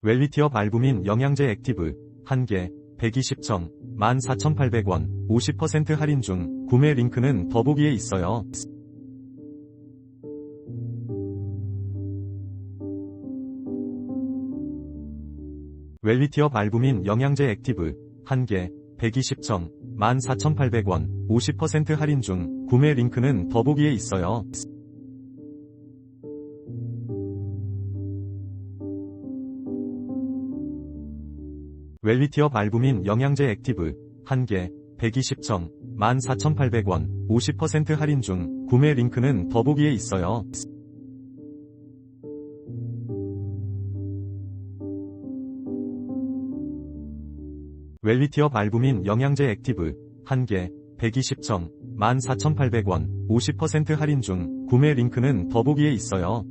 웰리티업 알부민 영양제 액티브 1개 120청 14,800원 50% 할인 중 구매 링크는 더보기에 있어요. 웰리티업 알부민 영양제 액티브 1개 120청 14,800원 50% 할인 중 구매 링크는 더보기에 있어요. 웰리티업 알부민 영양제 액티브 1개 120청 14,800원 50% 할인 중 구매 링크는 더보기에 있어요. 웰리티업 알부민 영양제 액티브 1개 120청 14,800원 50% 할인 중 구매 링크는 더보기에 있어요.